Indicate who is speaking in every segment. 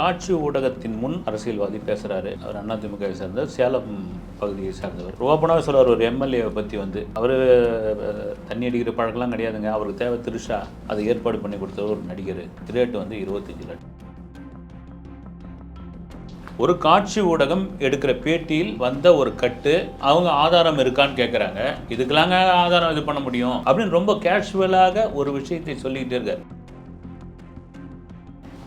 Speaker 1: காட்சி ஊடகத்தின் முன் அரசியல்வாதி பேசுறாரு. அவர் அதிமுகவை சேர்ந்த சேலம் பகுதியை சேர்ந்தவர். ஓப்பனாக சொல்றாரு ஒரு எம்எல்ஏவை பற்றி வந்து. அவர் தண்ணி அடிக்கிற பழக்கம்லாம் கிடையாதுங்க. அவருக்கு தேவை திருஷா. அதை ஏற்பாடு பண்ணி கொடுத்த ஒரு நடிகர். ரேட்டு வந்து இருபத்தஞ்சு லட்சம். ஒரு காட்சி ஊடகம் எடுக்கிற பேட்டியில் வந்த ஒரு கட்டு அவங்க ஆதாரம் இருக்கான்னு கேட்குறாங்க இதுக்கெல்லாங்க ஆதாரம் இது பண்ண முடியும்? அப்படின்னு ரொம்ப கேஷுவலாக ஒரு விஷயத்தை சொல்லிக்கிட்டே இருக்காரு.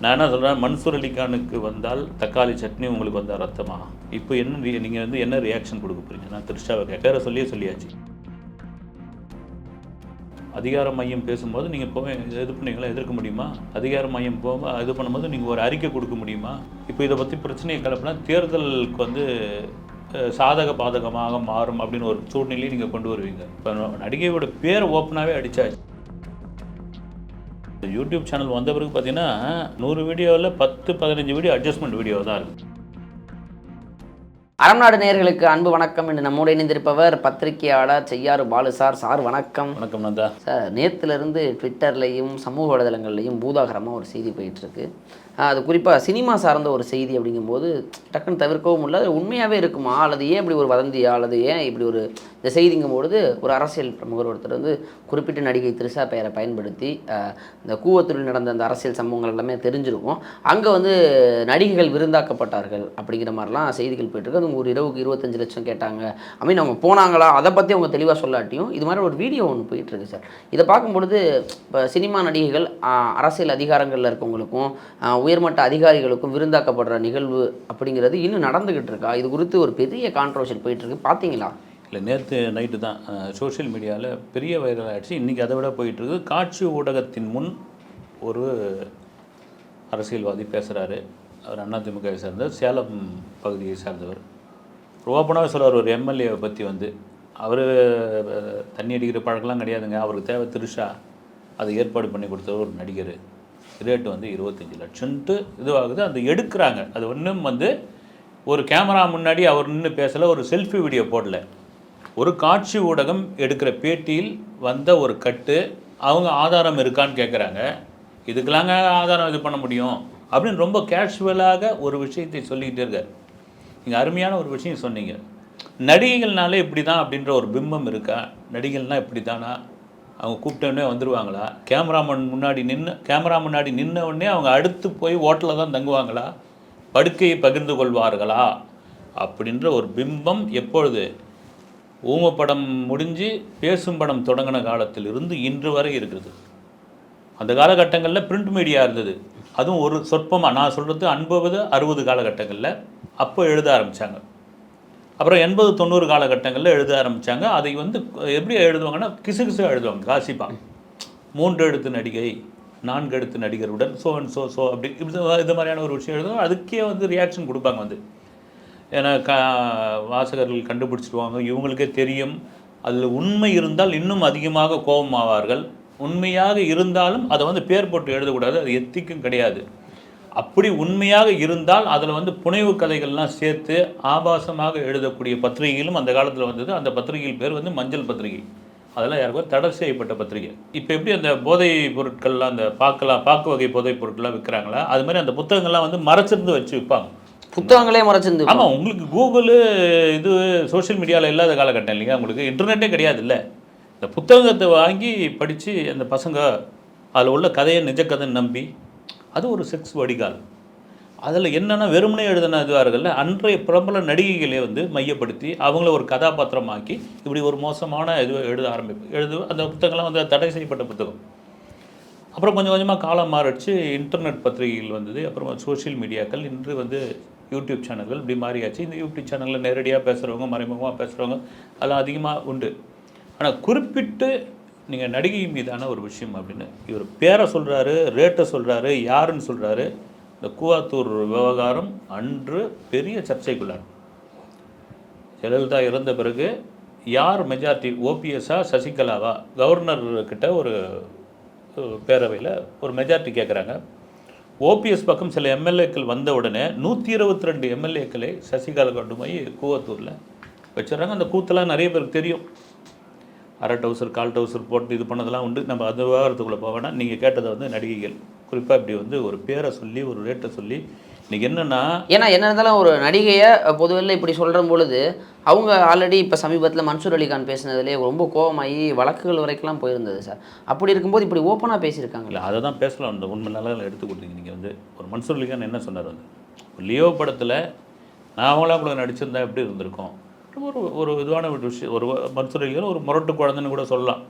Speaker 1: நான் என்ன சொல்கிறேன் மன்சூர் அலிகானுக்கு வந்தால் தக்காளி சட்னி உங்களுக்கு வந்தால் ரத்தமா? இப்போ என்ன நீங்கள் வந்து என்ன ரியாக்ஷன் கொடுக்க போறீங்க? நான் திருஷாவை கேட்க சொல்லியே சொல்லியாச்சு. அதிகார மையம் பேசும்போது நீங்கள் போய் இது பண்ணீங்களா? எதிர்க்க முடியுமா? அதிகார மையம் போக இது பண்ணும்போது நீங்கள் ஒரு அறிக்கை கொடுக்க முடியுமா? இப்போ இதை பற்றி பிரச்சனையை கிளப்பினா தேர்தலுக்கு வந்து சாதக பாதகமாக மாறும் அப்படின்னு ஒரு சூழ்நிலையை நீங்கள் கொண்டு வருவீங்க. இப்போ நடிகையோட பேர் ஓப்பனாகவே அடித்தாச்சு யூடியூப் சேனல் வந்த பிறகு பார்த்தீங்கன்னா நூறு வீடியோவில் பத்து பதினஞ்சு வீடியோ அட்ஜஸ்ட்மெண்ட் வீடியோ தான் இருக்குது
Speaker 2: அறம்நாடு நேயர்களுக்கு அன்பு வணக்கம். என்று நம்மோடு இணைந்திருப்பவர் பத்திரிகையாளர் செய்யாறு பாலு சார். சார் வணக்கம்.
Speaker 1: வணக்கம் நந்தா.
Speaker 2: சார் நேற்றுலேருந்து ட்விட்டர்லையும் சமூக வலைதளங்கள்லையும் பூதாகரமாக ஒரு செய்தி போயிட்டுருக்கு. அது குறிப்பாக சினிமா சார்ந்த ஒரு செய்தி அப்படிங்கும்போது டக்குன்னு தவிர்க்கவும் இல்லை அது உண்மையாகவே இருக்குமா? அல்லது ஏன் இப்படி ஒரு வதந்தியா? அல்லது ஏன் இப்படி ஒரு இந்த செய்திங்கும்பொழுது ஒரு அரசியல் பிரமுகர் ஒருத்தர் வந்து குறிப்பிட்ட நடிகை திரிஷா பெயரை பயன்படுத்தி இந்த கூவத்தூரில் நடந்த அந்த அரசியல் சம்பவங்கள் எல்லாமே தெரிஞ்சிருக்கும். அங்கே வந்து நடிகைகள் விருந்தாக்கப்பட்டார்கள் அப்படிங்கிற மாதிரிலாம் செய்திகள் போயிட்டுருக்கு அது ஒரு இரவுக்கு இருபத்தஞ்சு லட்சம் கேட்டாங்க. ஐ மீன் அவங்க போனாங்களா? அதை பற்றி அவங்க தெளிவாக சொல்லாட்டியும் இது மாதிரி ஒரு வீடியோ ஒன்று போயிட்டுருக்கு சார். இதை பார்க்கும்பொழுது இப்போ சினிமா நடிகைகள் அரசியல் அதிகாரங்களில் இருக்கவங்களுக்கும் உயர்மட்ட அதிகாரிகளுக்கும் விருந்தாக்கப்படுற நிகழ்வு அப்படிங்கிறது இன்னும் நடந்துக்கிட்டு இருக்கா? இது குறித்து ஒரு பெரிய கான்ட்ரவர்ஷியல் போயிட்டுருக்கு. பார்த்தீங்களா
Speaker 1: இல்லை நேற்று நைட்டு தான் சோஷியல் மீடியாவில் பெரிய வைரல் ஆயிடுச்சு. இன்றைக்கி அதை விட போயிட்டுருக்கு. காட்சி ஊடகத்தின் முன் ஒரு அரசியல்வாதி பேசுகிறாரு அவர் அதிமுகவை சேர்ந்தவர் சேலம் பகுதியை சேர்ந்தவர். ரோபனாக சொல்கிறார் ஒரு எம்எல்ஏவை பற்றி வந்து. அவர் தண்ணி அடிக்கிற பழக்கம்லாம் கிடையாதுங்க. அவருக்கு தேவை திருஷா. அதை ஏற்பாடு பண்ணி கொடுத்தவர் ஒரு நடிகர். ரேட்டு வந்து இருபத்தஞ்சி லட்சம்ட்டு இதுவாகுது. அந்த எடுக்கிறாங்க. அது ஒன்றும் வந்து ஒரு கேமரா முன்னாடி அவர் நின்று பேசலை ஒரு செல்ஃபி வீடியோ போடல. ஒரு காட்சி ஊடகம் எடுக்கிற பேட்டியில் வந்த ஒரு கட்டு அவங்க ஆதாரம் இருக்கான்னு கேட்குறாங்க இதுக்கெல்லாங்க ஆதாரம் இது பண்ண முடியும்? அப்படின்னு ரொம்ப கேஷுவலாக ஒரு விஷயத்தை சொல்லிக்கிட்டே இருக்கார். நீங்கள் அருமையான ஒரு விஷயம் சொன்னீங்க. நடிகைகள்னாலே இப்படி தான் அப்படின்ற ஒரு பிம்பம் இருக்கா? நடிகைகள்னால் இப்படி தானா அவங்க கூப்பிட்டோடனே வந்துடுவாங்களா கேமராமேன் முன்னாடி நின்று கேமரா முன்னாடி நின்ன உடனே அவங்க அடுத்து போய் ஹோட்டலில் தான் தங்குவாங்களா? படுக்கையை பகிர்ந்து கொள்வார்களா? அப்படின்ற ஒரு பிம்பம் எப்பொழுது? ஊமப்படம் முடிஞ்சு பேசும் படம் தொடங்கின காலத்தில் இருந்து இன்று வரை இருக்குது அந்த காலகட்டங்களில் பிரிண்ட் மீடியா இருந்தது. அதுவும் ஒரு சொற்பமாக நான் சொல்கிறது அன்பது அறுபது காலகட்டங்களில் அப்போ எழுத ஆரம்பித்தாங்க அப்புறம் எண்பது தொண்ணூறு காலகட்டங்களில் எழுத ஆரம்பித்தாங்க அதை வந்து எப்படி எழுதுவாங்கன்னா கிசுகிசு எழுதுவாங்க. காசிப்பா. மூன்று எழுத்து நடிகை நான்கு எழுத்து நடிகருடன் சோ அண்ட் சோ சோ அப்படி இது இது மாதிரியான ஒரு விஷயம் எழுதுவாங்க. அதுக்கே வந்து ரியாக்ஷன் கொடுப்பாங்க வந்து. ஏன்னா க வாசகர்கள் கண்டுபிடிச்சிடுவாங்க. இவங்களுக்கே தெரியும். அதில் உண்மை இருந்தால் இன்னும் அதிகமாக கோபமாவார்கள். உண்மையாக இருந்தாலும் அதை வந்து பேர் போட்டு எழுதக்கூடாது. அது எத்திக்கும் கிடையாது. அப்படி உண்மையாக இருந்தால் அதில் வந்து புனைவு கதைகள்லாம் சேர்த்து ஆபாசமாக எழுதக்கூடிய பத்திரிகைகளும் அந்த காலத்தில் வந்தது. அந்த பத்திரிகைகள் பேர் வந்து மஞ்சள் பத்திரிகை. அதெல்லாம் யாருக்கோ தடை செய்யப்பட்ட பத்திரிகை. இப்போ எப்படி அந்த போதை பொருட்கள்லாம் அந்த பாக்கலாம் பாக்கு வகை போதைப் பொருட்கள்லாம் விற்கிறாங்களா அது மாதிரி அந்த புத்தகங்கள்லாம் வந்து மறைச்சிருந்து வச்சு விற்பாங்க
Speaker 2: புத்தகங்களே மறைச்சிருந்து
Speaker 1: ஆமாம் உங்களுக்கு கூகுளு இது சோஷியல் மீடியாவில் இல்லாத காலகட்டம் இல்லைங்க உங்களுக்கு இன்டர்நெட்டே கிடையாது இல்லை இந்த புத்தகத்தை வாங்கி படித்து அந்த பசங்க அதில் உள்ள கதையை நிஜ கதைன்னு நம்பி அது ஒரு செக்ஸ் வடிகால். அதில் என்னென்னா வெறுமனே எழுதின இதுவாக அன்றைய பிரபல நடிகைகளே வந்து மையப்படுத்தி அவங்கள ஒரு கதாபாத்திரமாக்கி இப்படி ஒரு மோசமான இது எழுத ஆரம்பிப்பு எழுது அந்த புத்தகம்லாம் வந்து தடை செய்யப்பட்ட புத்தகம். அப்புறம் கொஞ்சம் கொஞ்சமாக காலம் மாறிடுச்சு இன்டர்நெட் பத்திரிகைகள் வந்தது அப்புறம் சோஷியல் மீடியாக்கள் இன்று வந்து யூடியூப் சேனல்கள் இப்படி மாறியாச்சு. இந்த யூடியூப் சேனலில் நேரடியாக பேசுகிறவங்க மறைமுகமாக பேசுகிறவங்க அதெல்லாம் அதிகமாக உண்டு. ஆனால் குறிப்பிட்டு நீங்கள் நடிகை மீதான ஒரு விஷயம் அப்படின்னு. இவர் பேரை சொல்கிறாரு ரேட்டை சொல்கிறாரு யாருன்னு சொல்கிறாரு இந்த கூவாத்தூர் விவகாரம் அன்று பெரிய சர்ச்சைக்குள்ளார். ஜெயலலிதா இறந்த பிறகு யார் மெஜாரிட்டி ஓபிஎஸ்ஸா சசிகலாவா? கவர்னர் கிட்ட ஒரு பேரவையில் ஒரு மெஜாரிட்டி கேட்குறாங்க ஓபிஎஸ் பக்கம் சில எம்எல்ஏக்கள் வந்த உடனே நூற்றி இருபத்தி ரெண்டு எம்எல்ஏக்களை சசிகலா கொண்டு போய் கூவத்தூரில் வச்சிடறாங்க. அந்த கூத்தெல்லாம் நிறைய பேருக்கு தெரியும். அரை டவுசர் கால் டவுசர் போட்டு இது பண்ணதெல்லாம் உண்டு. நம்ம அந்த விவகாரத்துக்குள்ளே வேணாம். நீங்கள் கேட்டதை வந்து நடிகைகள் குறிப்பாக இப்படி வந்து ஒரு பேரை சொல்லி ஒரு ரேட்டை சொல்லி இன்னைக்கு என்னன்னா
Speaker 2: ஏன்னா என்ன இருந்தாலும் ஒரு நடிகையை பொதுவெளியில் இப்படி சொல்கிற பொழுது அவங்க ஆல்ரெடி இப்போ சமீபத்தில் மன்சூர் அலிகான் பேசினதுலேயே ரொம்ப கோவமாகி வழக்குகள் வரைக்கும்லாம் போயிருந்தது சார். அப்படி இருக்கும்போது இப்படி ஓப்பனாக பேசியிருக்காங்க.
Speaker 1: இல்லை அதை தான் பேசலாம். அந்த உண்மை நல்லா எடுத்து கொடுத்தீங்க நீங்கள் வந்து. ஒரு மன்சூர் அலிகான் என்ன சொன்னார் வந்து? லியோ படத்தில் நான் அவங்களாம் கூட நடிச்சிருந்தா எப்படி இருந்திருக்கும்? ஒரு ஒரு இதுவான ஒரு விஷயம். ஒரு மருத்துவர்கள் ஒரு முரட்டு குழந்தைன்னு கூட சொல்லலாம்.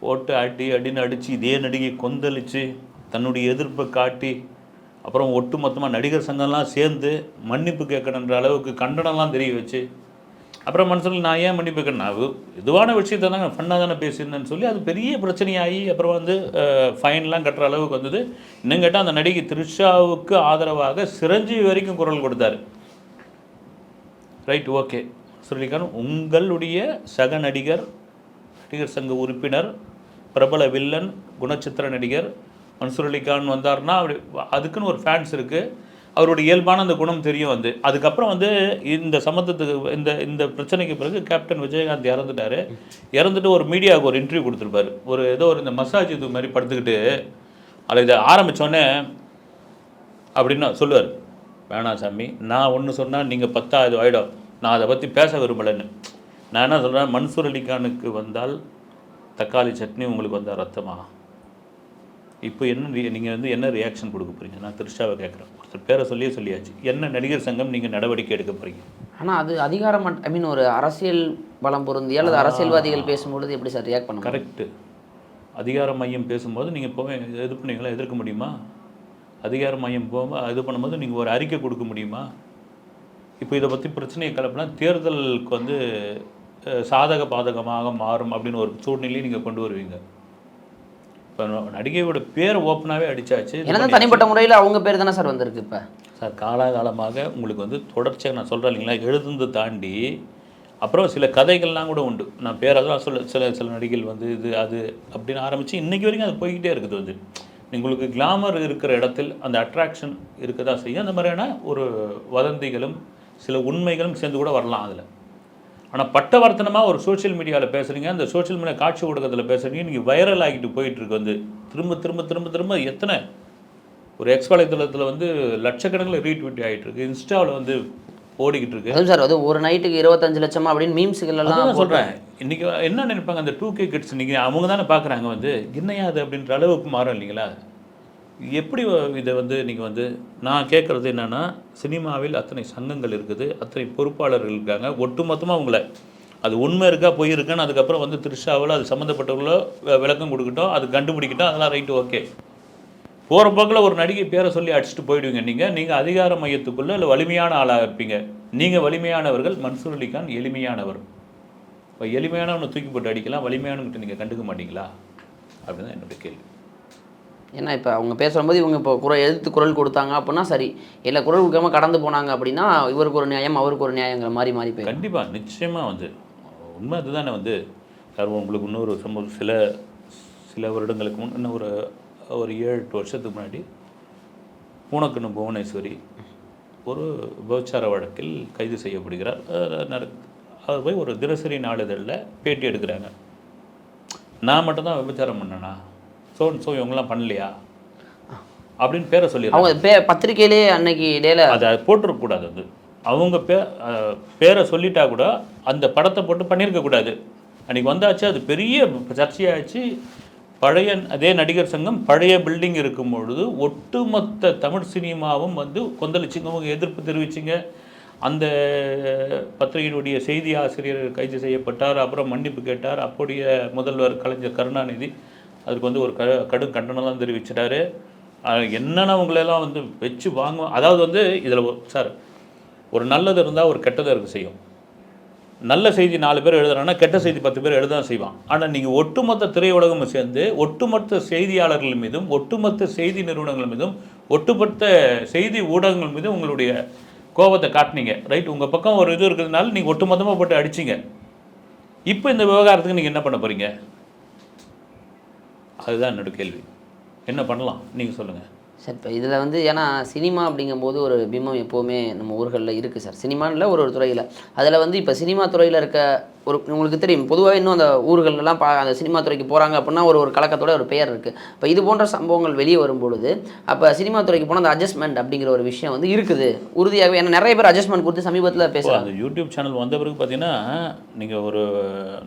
Speaker 1: போட்டு அடி அடின்னு அடித்து இதே நடிகை கொந்தளித்து தன்னுடைய எதிர்ப்பை காட்டி அப்புறம் ஒட்டு மொத்தமாக நடிகர் சங்கம்லாம் சேர்ந்து மன்னிப்பு கேட்கணுன்ற அளவுக்கு கண்டனம்லாம் தெரிய வச்சு அப்புறம் மனசில் நான் ஏன் மன்னிப்பு கேட்கணும்? நான் இதுவான விஷயத்தை தான் ஃபன்னாக தானே பேசியிருந்தேன்னு சொல்லி அது பெரிய பிரச்சனையாகி அப்புறம் வந்து ஃபைன்லாம் கட்டுற அளவுக்கு வந்தது. இன்னும் கேட்டால் அந்த நடிகை த்ரிஷாவுக்கு ஆதரவாக சிரஞ்சீவி வரைக்கும் குரல் கொடுத்தாரு. Right okay. சொல்லிக்கான உங்களுடைய சக நடிகர் நடிகர் சங்க உறுப்பினர் பிரபல வில்லன் குணச்சித்திர நடிகர் மன்சூர் அலிகான் வந்தார்னா அப்படி அதுக்குன்னு ஒரு ஃபேன்ஸ் இருக்குது அவருடைய இயல்பான அந்த குணம் தெரியும் வந்து. அதுக்கப்புறம் வந்து இந்த சம்மந்தத்துக்கு இந்த இந்த பிரச்சனைக்கு பிறகு கேப்டன் விஜயகாந்த் இறந்துட்டாரு. இறந்துட்டு ஒரு மீடியாவுக்கு ஒரு இன்டர்வியூ கொடுத்துருப்பாரு. ஒரு ஏதோ ஒரு இந்த மசாஜ் இது மாதிரி படுத்துக்கிட்டு அதில் இதை ஆரம்பித்தோடனே அப்படின்னு சொல்லுவார். வேணாம் சாமி நான் ஒன்று சொன்னால் நீங்கள் பத்தா இது ஆகிடும் நான் அதை பற்றி பேச விரும்பலைன்னு. நான் என்ன சொல்கிறேன் மன்சூர் அலிகானுக்கு வந்தால் தக்காளி சட்னி உங்களுக்கு வந்தால் ரத்தமா? இப்போ என்ன நீங்கள் வந்து என்ன ரியாக்ஷன் கொடுக்க போகிறீங்க நான் திருஷாவை கேட்குறேன். ஒருத்தர் பேரை சொல்லியே சொல்லியாச்சு. என்ன நடிகர் சங்கம் நீங்கள் நடவடிக்கை எடுக்க போகிறீங்க
Speaker 2: ஆனால் அது அதிகாரம் ஐ மீன் ஒரு அரசியல் பலம் பொருந்திய அல்லது அரசியல்வாதிகள் பேசும்பொழுது எப்படி சார் ரியாக்ட் பண்ண?
Speaker 1: கரெக்டு அதிகார மையம் பேசும்போது நீங்கள் போக இது பண்ணீங்களா? எதிர்க்க முடியுமா? அதிகார மையம் போகும்போது இது பண்ணும்போது நீங்கள் ஒரு அறிக்கை கொடுக்க முடியுமா? இப்போ இதை பற்றி பிரச்சனையை கிளப்பினா தேர்தலுக்கு வந்து சாதக பாதகமாக மாறும் அப்படின்னு ஒரு சூழ்நிலையை நீங்கள் கொண்டு வருவீங்க. இப்போ நடிகையோட பேர் ஓப்பனாகவே
Speaker 2: ஏன்னா தனிப்பட்ட முறையில் அவங்க பேர் தானே சார் வந்திருக்கு இப்போ?
Speaker 1: சார் காலாகாலமாக உங்களுக்கு வந்து தொடர்ச்சியாக நான் சொல்கிறேன் இல்லைங்களா? எழுதுந்து தாண்டி அப்புறம் சில கதைகள்லாம் கூட உண்டு. நான் பேரெல்லாம் சொல்ல சில சில நடிகைகள் வந்து இது அது அப்படின்னு ஆரம்பித்து இன்றைக்கி வரைக்கும் அது போய்கிட்டே இருக்குது வந்து. உங்களுக்கு கிளாமர் இருக்கிற இடத்தில் அந்த அட்ராக்ஷன் இருக்க தான் செய்யும். அந்த மாதிரியான ஒரு வதந்திகளும் சில உண்மைகளும் சேர்ந்து கூட வரலாம் அதில். ஆனால் பட்டவர்த்தனமாக ஒரு சோஷியல் மீடியாவில் பேசுகிறீங்க அந்த சோஷியல் மீடியா காட்சி ஊடகத்தில் பேசுகிறீங்க நீங்கள் வைரல் ஆகிட்டு போயிட்டு இருக்கு வந்து. திரும்ப திரும்ப திரும்ப திரும்ப எத்தனை? ஒரு எக்ஸ் வலைத்தளத்தில் வந்து லட்சக்கணக்கில் ரீட்வீட் ஆகிட்டு இருக்கு இன்ஸ்டாவில் வந்து ஓடிக்கிட்டு இருக்கு
Speaker 2: சார் அது ஒரு நைட்டுக்கு இருபத்தஞ்சு லட்சமா அப்படின்னு மீம்ஸுகள் எல்லாம்
Speaker 1: சொல்கிறேன் இன்றைக்கி என்ன நினைப்பாங்க அந்த டூ கே கிட்ஸ் இன்றைக்கி அவங்க தானே பார்க்குறாங்க வந்து என்னையா அது அப்படின்ற அளவுக்கு மாறும் இல்லைங்களா? எப்படி இதை வந்து நீங்கள் வந்து நான் கேட்குறது என்னென்னா சினிமாவில் அத்தனை சங்கங்கள் இருக்குது அத்தனை பொறுப்பாளர்கள் இருக்காங்க ஒட்டுமொத்தமாக உங்களை. அது உண்மை இருக்கா பொய் இருக்கான்னு அதுக்கப்புறம் வந்து திருஷாவில் அது சம்மந்தப்பட்டவங்களோ விளக்கம் கொடுக்கட்டும் அது கண்டுபிடிக்கட்டும் அதெல்லாம் ரைட்டு ஓகே. போகிற போக்கில் ஒரு நடிகை பேரை சொல்லி அடிச்சுட்டு போயிடுவீங்க நீங்கள் நீங்கள் அதிகார மையத்துக்குள்ளே இல்லை வலிமையான ஆளாக இருப்பீங்க. நீங்கள் வலிமையானவர்கள் மன்சூர் அலிகான் எளிமையானவர். இப்போ எளிமையானவனை தூக்கி போட்டு அடிக்கலாம் வலிமையானவங்கிட்ட நீங்கள் கண்டுக்க மாட்டீங்களா? அப்படின்னு தான் என்னுடைய கேள்வி.
Speaker 2: ஏன்னா இப்போ அவங்க பேசும்போது இவங்க இப்போ குரல் எதிர்த்து குரல் கொடுத்தாங்க அப்படின்னா சரி. இல்லை குரல் கொடுக்காம கடந்து போனாங்க அப்படின்னா இவருக்கு ஒரு நியாயம் அவருக்கு ஒரு நியாயங்கிற மாதிரி மாறி போய்
Speaker 1: கண்டிப்பாக நிச்சயமாக வந்து உண்மை அதுதானே வந்து. சார் உங்களுக்கு இன்னொரு சம்பவம் சில சில வருடங்களுக்கு முன் இன்னும் ஒரு ஒரு ஏழு எட்டு வருஷத்துக்கு முன்னாடி பூனக்கண்ணு புவனேஸ்வரி ஒரு விபச்சார வழக்கில் கைது செய்யப்படுகிறார். அது போய் ஒரு தினசரி நாளிதழில் பேட்டி எடுக்கிறாங்க. நான் மட்டும்தான் விபச்சாரம் பண்ணேனா? ஸோ ஸோ இவங்கெல்லாம் பண்ணலையா? அப்படின்னு பேரை சொல்லிடுறாங்க.
Speaker 2: அவங்க பே பத்திரிக்கையிலே அன்னைக்கு டேல
Speaker 1: அதை போட்டிருக்கக்கூடாது அது. அவங்க பே பேரை சொல்லிட்டா கூட அந்த படத்தை போட்டு பண்ணியிருக்க கூடாது. அன்றைக்கி வந்தாச்சு அது பெரிய சர்ச்சையாச்சு பழைய அதே நடிகர் சங்கம் பழைய பில்டிங் இருக்கும் பொழுது ஒட்டுமொத்த தமிழ் சினிமாவும் வந்து கொந்தளிச்சிங்க அவங்க எதிர்ப்பு தெரிவிச்சிங்க. அந்த பத்திரிகையினுடைய செய்தி ஆசிரியர் கைது செய்யப்பட்டார் அப்புறம் மன்னிப்பு கேட்டார். அப்போடைய முதல்வர் கலைஞர் கருணாநிதி அதுக்கு வந்து ஒரு க கடும் கண்டனம்லாம் தெரிவிச்சிட்டாரு. என்னென்ன உங்களெல்லாம் வந்து வச்சு வாங்குவோம் அதாவது வந்து இதில் சார் ஒரு நல்லது இருந்தால் ஒரு கெட்டதை இருக்க செய்யும். நல்ல செய்தி நாலு பேர் எழுதுறாங்கன்னா கெட்ட செய்தி பத்து பேர் எழுத தான் செய்வான். ஆனால் நீங்கள் ஒட்டுமொத்த திரையுலகமும் சேர்ந்து ஒட்டுமொத்த செய்தியாளர்கள் மீதும் ஒட்டுமொத்த செய்தி நிறுவனங்கள் மீதும் ஒட்டுமொத்த செய்தி ஊடகங்கள் மீதும் உங்களுடைய கோபத்தை காட்டினீங்க. ரைட்? உங்கள் பக்கம் ஒரு இது இருக்கிறதுனால நீங்கள் ஒட்டுமொத்தமாக போட்டு அடிச்சிங்க. இப்போ இந்த விவகாரத்துக்கு நீங்கள் என்ன பண்ண போகிறீங்க அதுதான் என்னோட கேள்வி. என்ன பண்ணலாம்? நீங்கள் சொல்லுங்கள்
Speaker 2: சார் இப்போ இதில் வந்து ஏன்னா சினிமா அப்படிங்கும்போது ஒரு பிம்பம் எப்போவுமே நம்ம ஊர்களில் இருக்குது சார். சினிமானில் ஒரு ஒரு துறையில். அதில் வந்து இப்போ சினிமா துறையில் இருக்க ஒரு உங்களுக்கு தெரியும் பொதுவாக இன்னும் அந்த ஊர்களெல்லாம் பா அந்த சினிமா துறைக்கு போகிறாங்க அப்படின்னா ஒரு ஒரு கலக்கத்தோட ஒரு பெயர் இருக்குது இப்போ இது போன்ற சம்பவங்கள் வெளியே வரும்பொழுது அப்போ சினிமா துறைக்கு போனால் அந்த அட்ஜஸ்ட்மெண்ட் அப்படிங்கிற ஒரு விஷயம் வந்து இருக்குது. உறுதியாகவே ஏன்னா நிறைய பேர் அட்ஜஸ்ட்மெண்ட் கொடுத்து சமீபத்தில் பேசுகிறாங்க
Speaker 1: அந்த யூடியூப் சேனல் வந்த பிறகு பார்த்தீங்கன்னா நீங்கள் ஒரு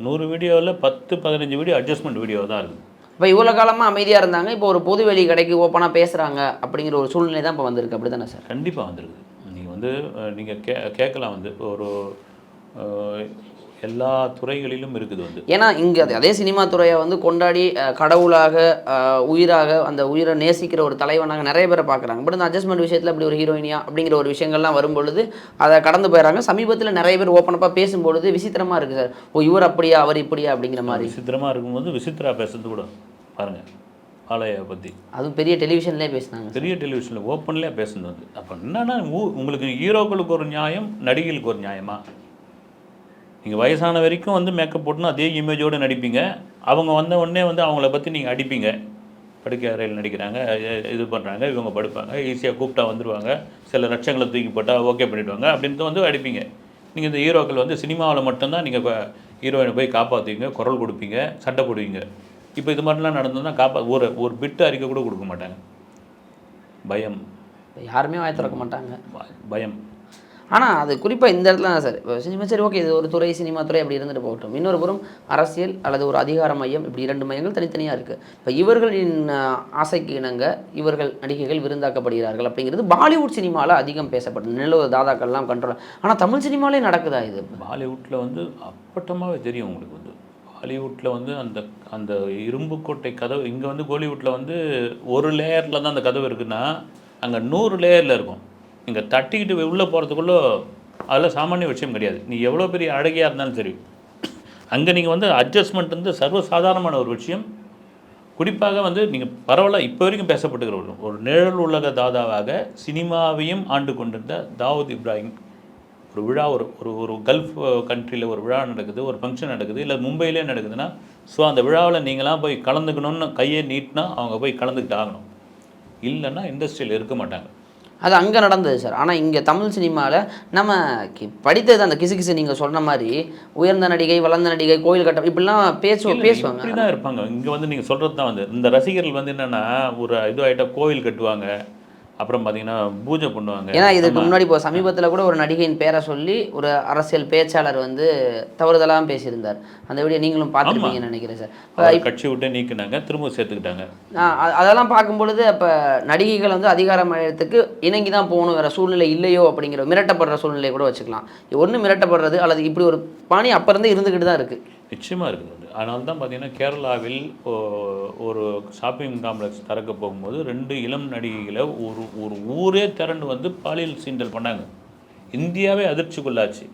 Speaker 1: நூறு வீடியோவில் பத்து பதினஞ்சு வீடியோ அட்ஜஸ்ட்மெண்ட் வீடியோ தான் இருக்குது
Speaker 2: இப்போ இவ்வளோ காலமாக அமைதியாக இருந்தாங்க. இப்போ ஒரு பொது வெளி கடைக்கு ஓப்பனாக பேசுகிறாங்க அப்படிங்கிற ஒரு சூழ்நிலை தான் இப்போ வந்திருக்கு. அப்படி தானே சார்?
Speaker 1: கண்டிப்பாக வந்துருக்குது நீங்கள் வந்து நீங்கள் கே கேட்கலாம் வந்து. ஒரு எல்லா துறைகளிலும் இருக்குது வந்து.
Speaker 2: ஏன்னா இங்கே அதே சினிமா துறையை வந்து கொண்டாடி கடவுளாக உயிராக அந்த உயிரை நேசிக்கிற ஒரு தலைவனாக நிறைய பேரை பார்க்குறாங்க. பட் இந்த அட்ஜஸ்ட்மெண்ட் விஷயத்தில் இப்படி ஒரு ஹீரோயினியா அப்படிங்கிற ஒரு விஷயங்கள்லாம் வரும்பொழுது அதை கடந்து போயிடறாங்க. சமீபத்தில் நிறைய பேர் ஓப்பனப்பாக பேசும்பொழுது விசித்திரமாக இருக்குது சார். ஓ இவர் அப்படியா அவர் இப்படியா அப்படிங்கிற மாதிரி.
Speaker 1: விசித்திரமாக இருக்கும்போது விசித்திரா பேசுறது கூட பாருங்கள் ஆலயா பற்றி
Speaker 2: அதுவும் பெரிய டெலிவிஷன்லேயே பேசினாங்க
Speaker 1: பெரிய டெலிவிஷனில் ஓப்பன்லேயே பேசுனது வந்து. அப்போ என்னன்னா உங்களுக்கு ஹீரோக்களுக்கு ஒரு நியாயம் நடிகைகளுக்கு ஒரு நியாயமா? நீங்கள் வயசான வரைக்கும் வந்து மேக்கப் போட்டுன்னு அதே இமேஜோடு நடிப்பீங்க. அவங்க வந்த உடனே வந்து அவங்கள பற்றி நீங்கள் அடிப்பீங்க. படுக்கை அறையில் நடிக்கிறாங்க இது பண்ணுறாங்க இவங்க படுப்பாங்க ஈஸியாக கூப்பிட்டா வந்துடுவாங்க சில லட்சங்களை தூக்கி போட்டால் ஓகே பண்ணிவிடுவாங்க அப்படின்ட்டு வந்து அடிப்பீங்க. நீங்கள் இந்த ஹீரோக்கள் வந்து சினிமாவில் மட்டும்தான் நீங்கள் ஹீரோயினை போய் காப்பாற்றுவீங்க குரல் கொடுப்பீங்க சண்டை போடுவீங்க. இப்போ இது மாதிரிலாம் நடந்ததுன்னா காப்பா ஒரு ஒரு பிட்டு அறிக்கை கூட கொடுக்க மாட்டாங்க. பயம்.
Speaker 2: இப்போ யாருமே வாய் திறக்க மாட்டாங்க.
Speaker 1: பயம்.
Speaker 2: ஆனால் அது குறிப்பாக இந்த இடத்துல தான் சார். இப்போ சினிமா சரி ஓகே இது ஒரு துறை சினிமா துறை அப்படி இருந்துட்டு போகட்டும். இன்னொரு புறம் அரசியல் அல்லது ஒரு அதிகார மையம் இப்படி இரண்டு மையங்கள் தனித்தனியாக இருக்குது இப்போ இவர்களின் ஆசைக்கு இணங்க இவர்கள் நடிகைகள் விருந்தாக்கப்படுகிறார்கள் அப்படிங்கிறது பாலிவுட் சினிமாவில் அதிகம் பேசப்படும். நிலவு தாதாக்கள்லாம் கண்ட்ரோல் ஆனால் தமிழ் சினிமாலே நடக்குதா இது?
Speaker 1: பாலிவுட்டில் வந்து அப்பட்டமாகவே தெரியும் உங்களுக்கு வந்து. ஹாலிவுட்டில் வந்து அந்த அந்த இரும்பு கோட்டை கதவு இங்கே வந்து கோலிவுட்டில் வந்து ஒரு லேயரில் தான் அந்த கதவு இருக்குன்னா அங்கே நூறு லேயரில் இருக்கும். இங்கே தட்டிக்கிட்டு உள்ளே போகிறதுக்குள்ளே அதில் சாமானிய விஷயம் கிடையாது. நீ எவ்வளோ பெரிய அழகியாக இருந்தாலும் சரி. அங்கே நீங்கள் வந்து அட்ஜஸ்ட்மெண்ட் வந்து சர்வசாதாரணமான ஒரு விஷயம். குறிப்பாக வந்து நீங்கள் பரவாயில்ல இப்போ வரைக்கும் பேசப்பட்டுக்கிற ஒரு நிழல் உலக தாதாவாக சினிமாவையும் ஆண்டு கொண்டிருந்த தாவூத் இப்ராஹிம் ஒரு விழா ஒரு ஒரு ஒரு கல்ஃப் கண்ட்ரியில் ஒரு விழா நடக்குது ஒரு ஃபங்க்ஷன் நடக்குது இல்லை மும்பையிலே நடக்குதுன்னா ஸோ அந்த விழாவில் நீங்களாம் போய் கலந்துக்கணும்னு கையை நீட்டினா அவங்க போய் கலந்துக்கிட்டு ஆகணும். இல்லைன்னா இண்டஸ்ட்ரியில் இருக்க மாட்டாங்க.
Speaker 2: அது அங்கே நடந்தது சார். ஆனால் இங்கே தமிழ் சினிமாவில் நம்ம கி- படித்தது அந்த கிசு கிசு நீங்கள் சொன்ன மாதிரி உயர்ந்த நடிகை வளர்ந்த நடிகை கோயில் கட்டம் இப்படிலாம் பேசுவோம் பேசுவாங்க.
Speaker 1: இப்படி தான் இருப்பாங்க. இங்கே வந்து நீங்கள் சொல்கிறது தான் வந்து இந்த ரசிகர்கள் வந்து என்னென்னா ஒரு இது ஆகிட்டா கோவில் கட்டுவாங்க அப்புறம் பார்த்தீங்கன்னா பூஜை பண்ணுவாங்க.
Speaker 2: ஏன்னா இதுக்கு முன்னாடி இப்போ சமீபத்தில் கூட ஒரு நடிகையின் பேரை சொல்லி ஒரு அரசியல் பேச்சாளர் வந்து தவறுதலாக பேசியிருந்தார். அந்த வீடியோ நீங்களும் பார்த்துருப்பீங்கன்னு நினைக்கிறேன் சார்.
Speaker 1: கட்சி விட்டு நீக்கினாங்க திரும்ப சேர்த்துக்கிட்டாங்க.
Speaker 2: அதெல்லாம் பார்க்கும்பொழுது அப்போ நடிகைகள் வந்து அதிகார மையத்துக்கு இணங்கி தான் போகணும் வேறு சூழ்நிலை இல்லையோ அப்படிங்கிற மிரட்டப்படுற சூழ்நிலையை கூட வச்சுக்கலாம். ஒன்று மிரட்டப்படுறது அல்லது இப்படி ஒரு பாணி அப்போ இருந்தே இருந்துக்கிட்டு தான் இருக்குது
Speaker 1: நிச்சயமாக இருக்குது. அதனால தான் பார்த்தீங்கன்னா கேரளாவில் ஒரு ஷாப்பிங் காம்ப்ளெக்ஸ் திறக்க போகும்போது ரெண்டு இளம் நடிகைகளை ஒரு ஒரு ஊரே திரண்டு வந்து பாலியல் சீண்டல் பண்ணாங்க. இந்தியாவே அதிர்ச்சிக்குள்ளாச்சு.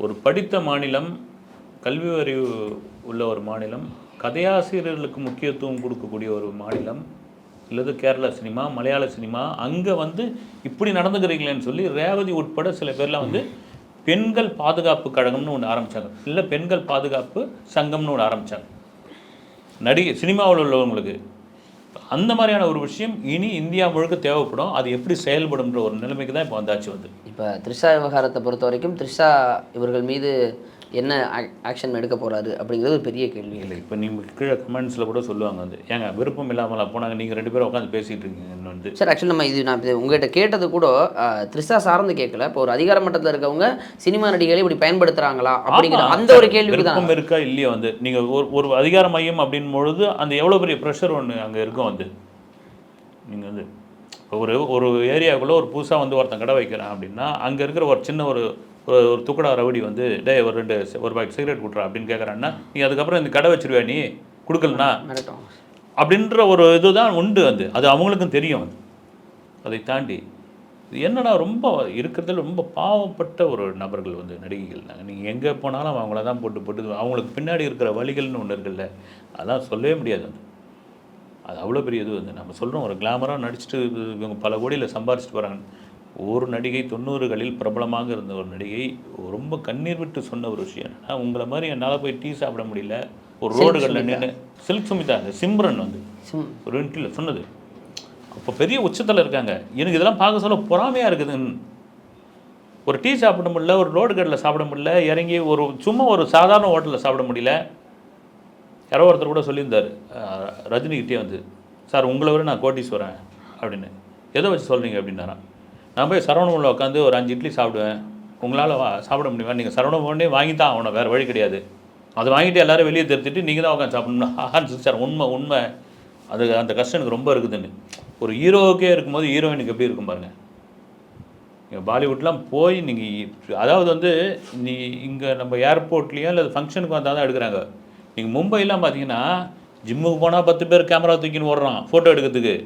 Speaker 1: ஒரு படித்த மாநிலம் கல்வி அறிவு உள்ள ஒரு மாநிலம் கதையாசிரியர்களுக்கு முக்கியத்துவம் கொடுக்கக்கூடிய ஒரு மாநிலம் இல்லது கேரளா சினிமா மலையாள சினிமா அங்கே வந்து இப்படி நடந்துக்கிறீங்களேன்னு சொல்லி ரேவதி உட்பட சில பேர்லாம் வந்து பெண்கள் பாதுகாப்பு கழகம்னு ஒன்று ஆரம்பித்தாங்க இல்லை பெண்கள் பாதுகாப்பு சங்கம்னு ஒன்று ஆரம்பித்தாங்க நடிகை சினிமாவில் உள்ளவங்களுக்கு. அந்த மாதிரியான ஒரு விஷயம் இனி இந்தியா முழுக்க தேவைப்படும். அது எப்படி செயல்படும்ன்ற ஒரு நிலைமைக்கு தான் இப்போ வந்தாச்சு வந்து.
Speaker 2: இப்போ த்ரிஷா விவகாரத்தை பொறுத்த வரைக்கும் த்ரிஷா இவர்கள் மீது என்ன ஆக்ஷன் எடுக்க போறாரு அப்படிங்கிறது ஒரு பெரிய கேள்வி.
Speaker 1: இல்லை இப்போ நீங்கள் கீழே கமெண்ட்ஸில் கூட சொல்லுவாங்க வந்து ஏங்க விருப்பம் இல்லாமல் போனாங்க நீங்கள் ரெண்டு பேரும் உட்காந்து பேசிகிட்டு இருக்கீங்கன்னு வந்து.
Speaker 2: சார் ஆக்சுவலி நம்ம இது நான் இது உங்ககிட்ட கேட்டது கூட த்ரிஷா சார்ந்து கேட்கல இப்போ ஒரு அதிகார மட்டத்தில் இருக்கவங்க சினிமா நடிகைகளை இப்படி பயன்படுத்துறாங்களா அப்படிங்கிற. அந்த ஒரு கேள்விக்கு தான்
Speaker 1: இருக்கா இல்லையா வந்து நீங்கள் ஒரு ஒரு அதிகார மையம் அப்படின் பொழுது அந்த எவ்வளோ பெரிய ப்ரெஷர் ஒன்று அங்கே இருக்கும் வந்து? நீங்கள் வந்து ஒரு ஒரு ஏரியாவுக்குள்ளே ஒரு புதுசாக வந்து ஒருத்தன் கடை வைக்கிறான் அப்படின்னா அங்கே இருக்கிற ஒரு சின்ன ஒரு ஒரு ஒரு துக்கடா ரவுடி வந்து டே ஒரு ரெண்டு ஒரு பாக்கெட் சிகரெட் கொடுட்றா அப்படின்னு கேட்குறான்னா நீ அதுக்கப்புறம் இந்த கடை வச்சிருவியா? நீ கொடுக்கலனா? அப்படின்ற ஒரு இதுதான் உண்டு வந்து அது அவங்களுக்கும் தெரியும் அது. அதை தாண்டி என்னடா ரொம்ப இருக்கிறதுல ரொம்ப பாவப்பட்ட ஒரு நபர்கள் வந்து நடிகைகள் நாங்கள் நீங்கள் எங்கே போனாலும் அவங்கள தான் போட்டு போட்டு அவங்களுக்கு பின்னாடி இருக்கிற வழிகள்னு ஒன்று இருக்குல்ல அதெல்லாம் சொல்லவே முடியாது வந்து அது அவ்வளோ பெரிய இது வந்து. நம்ம சொல்கிறோம் ஒரு கிளாமராக நடிச்சுட்டு இவங்க பல கோடியில் சம்பாரிச்சிட்டு வராங்க ஒரு நடிகை தொண்ணூறுகளில் பிரபலமாக இருந்த ஒரு நடிகை ரொம்ப கண்ணீர் விட்டு சொன்ன ஒரு விஷயம். என்னன்னா உங்களை மாதிரி என்னால் போய் டீ சாப்பிட முடியல. ஒரு ரோடுகளில் நின்று சில்க் சுமிதா அந்த சிம்ரன் வந்து. ஒரு இன்டர்வியூல சொன்னது. அப்போ பெரிய உச்சத்தில் இருக்காங்க. எனக்கு இதெல்லாம் பார்க்க சொல்ல பொறாமையாக இருக்குதுன்னு. ஒரு டீ சாப்பிட முடியல ஒரு ரோடு கடையில் சாப்பிட முடியல இறங்கி ஒரு சும்மா ஒரு சாதாரண ஹோட்டலில் சாப்பிட முடியல. யாரோ ஒருத்தர் கூட சொல்லியிருந்தார். ரஜினிகிட்டே வந்து சார் உங்களை விட நான் கோட்டீஸ்வரன் அப்படின்னு. எதை வச்சு சொல்கிறீங்க அப்படின்னாராம். நான் போய் சரவணபவனில் உட்காந்து ஒரு அஞ்சு இட்லி சாப்பிடுவேன். உங்களால் வா சாப்பிட முடியுமா? நீங்கள் சரவணபவனே வாங்கி தான் ஆகணும் வேறு வழி கிடையாது. அதை வாங்கிட்டு எல்லாரும் வெளியே தெரிஞ்சுட்டு நீங்கள் தான் உட்காந்து சாப்பிடணும் ஆஹான்னு சார் உண்மை உண்மை. அது அந்த கஷ்டம் எனக்கு ரொம்ப இருக்குதுன்னு. ஒரு ஹீரோவுக்கே இருக்கும்போது ஹீரோயினுக்கு எப்படி இருக்கும் பாருங்கள் நீங்கள் பாலிவுட்லாம் போய் நீங்கள் அதாவது வந்து நீ இங்கே நம்ம ஏர்போர்ட்லேயோ இல்லை ஃபங்க்ஷனுக்கு வந்தால் தான் எடுக்கிறாங்க. நீங்கள் மும்பைலாம் பார்த்தீங்கன்னா ஜிம்முக்கு போனால் பத்து பேர் கேமரா தூக்கின்னு ஓடுறான் ஃபோட்டோ எடுக்கிறதுக்கு.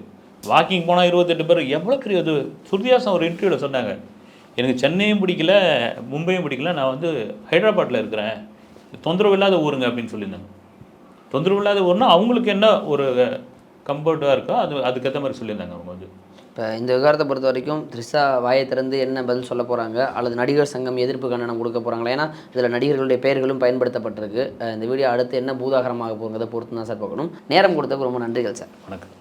Speaker 1: வாக்கிங் போனால் இருபத்தெட்டு பேர். எவ்வளோ பெரிய இது? சுருதியாசம் ஒரு இன்டர்வியூவில் சொன்னாங்க. எனக்கு சென்னையும் பிடிக்கல மும்பையும் பிடிக்கல. நான் வந்து ஹைதராபாத்தில் இருக்கிறேன். தொந்தரவு இல்லாத ஊருங்க அப்படின்னு சொல்லியிருந்தாங்க. தொந்தரவு இல்லாத ஊர்னா அவங்களுக்கு என்ன ஒரு கம்ஃபர்ட்டாக இருக்கோ அது அதுக்கேற்ற மாதிரி சொல்லியிருந்தாங்க அவங்க வந்து.
Speaker 2: இப்போ இந்த விவகாரத்தை பொறுத்த வரைக்கும் த்ரிஷா வாயை திறந்து என்ன பதில் சொல்ல போகிறாங்க அல்லது நடிகர் சங்கம் எதிர்ப்பு கண்டனம் கொடுக்க போகிறாங்களா ஏன்னா இதில் நடிகர்களுடைய பெயர்களும் பயன்படுத்தப்பட்டிருக்கு. இந்த வீடியோ அடுத்து என்ன பூதாகரமாக போகிறத பொறுத்து தான் சார் பார்க்கணும். நேரம் கொடுத்ததுக்கு ரொம்ப நன்றிகள் சார்.
Speaker 1: வணக்கம்.